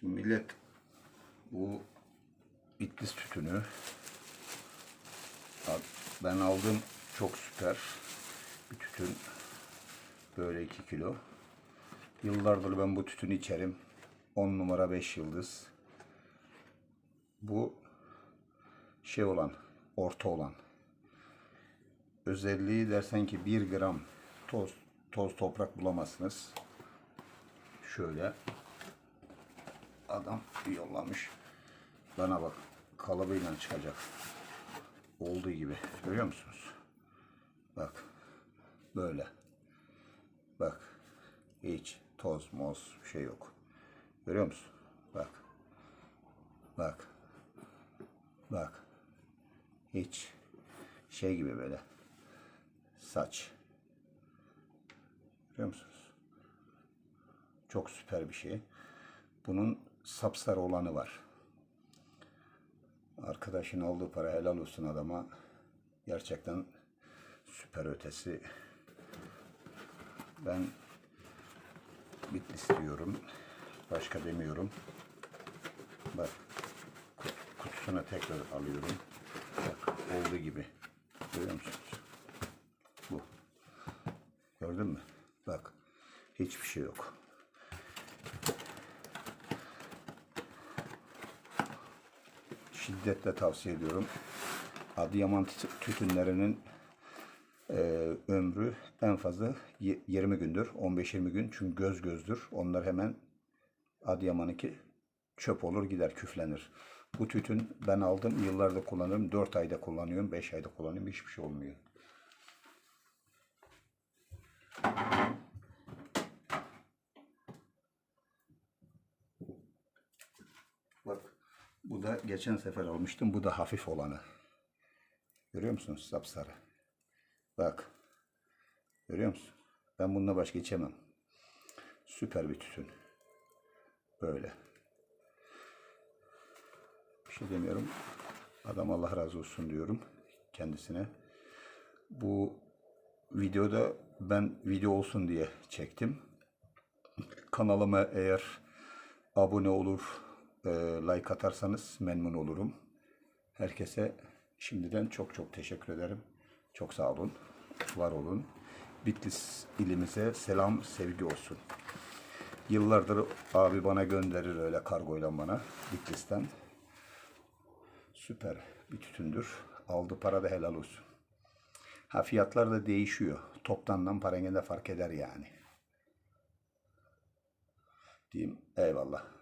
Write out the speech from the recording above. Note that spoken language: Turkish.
Şimdi millet bu Bitlis tütünü ben aldım çok süper bir tütün böyle 2 kilo. Yıllardır ben bu tütünü içerim. 10 numara 5 yıldız. Bu şey olan, orta olan. Özelliği dersen ki 1 gram toz toz toprak bulamazsınız. Şöyle adam yollamış. Bana bak kalıbıyla çıkacak. Olduğu gibi. Görüyor musunuz? Bak. Böyle. Bak. Hiç toz moz bir şey yok. Görüyor musun? Bak. Bak. Bak. Hiç şey gibi böyle. Saç. Görüyor musunuz? Çok süper bir şey. Bunun sapsarı olanı var. Arkadaşın aldığı para helal olsun adama. Gerçekten süper ötesi. Ben Bitlis diyorum. Başka demiyorum. Bak ku- kutusuna tekrar alıyorum. Bak olduğu gibi. Görüyor musunuz? Bu. Gördün mü? Bak. Hiçbir şey yok. Şiddetle tavsiye ediyorum. Adıyaman tü- tütünlerinin e, ömrü en fazla y- 20 gündür. 15-20 gün. Çünkü göz gözdür. Onlar hemen Adıyaman'ınki çöp olur gider küflenir. Bu tütün ben aldım. Yıllarda kullanıyorum. 4 ayda kullanıyorum. 5 ayda kullanıyorum. Hiçbir şey olmuyor. Bak bu da geçen sefer almıştım. Bu da hafif olanı. Görüyor musunuz? Sapsarı. Bak. Görüyor musun? Ben bununla başka içemem. Süper bir tütün. Böyle. Bir şey demiyorum. Adam Allah razı olsun diyorum kendisine. Bu videoda ben video olsun diye çektim. Kanalıma eğer abone olur, e, like atarsanız memnun olurum. Herkese şimdiden çok çok teşekkür ederim. Çok sağ olun, var olun. Bitlis ilimize selam, sevgi olsun. Yıllardır abi bana gönderir öyle kargoyla bana Bitlis'ten. Süper bir tütündür. Aldı para da helal olsun. Ha fiyatlar da değişiyor. Toptandan para gene de fark eder yani. Diyeyim eyvallah.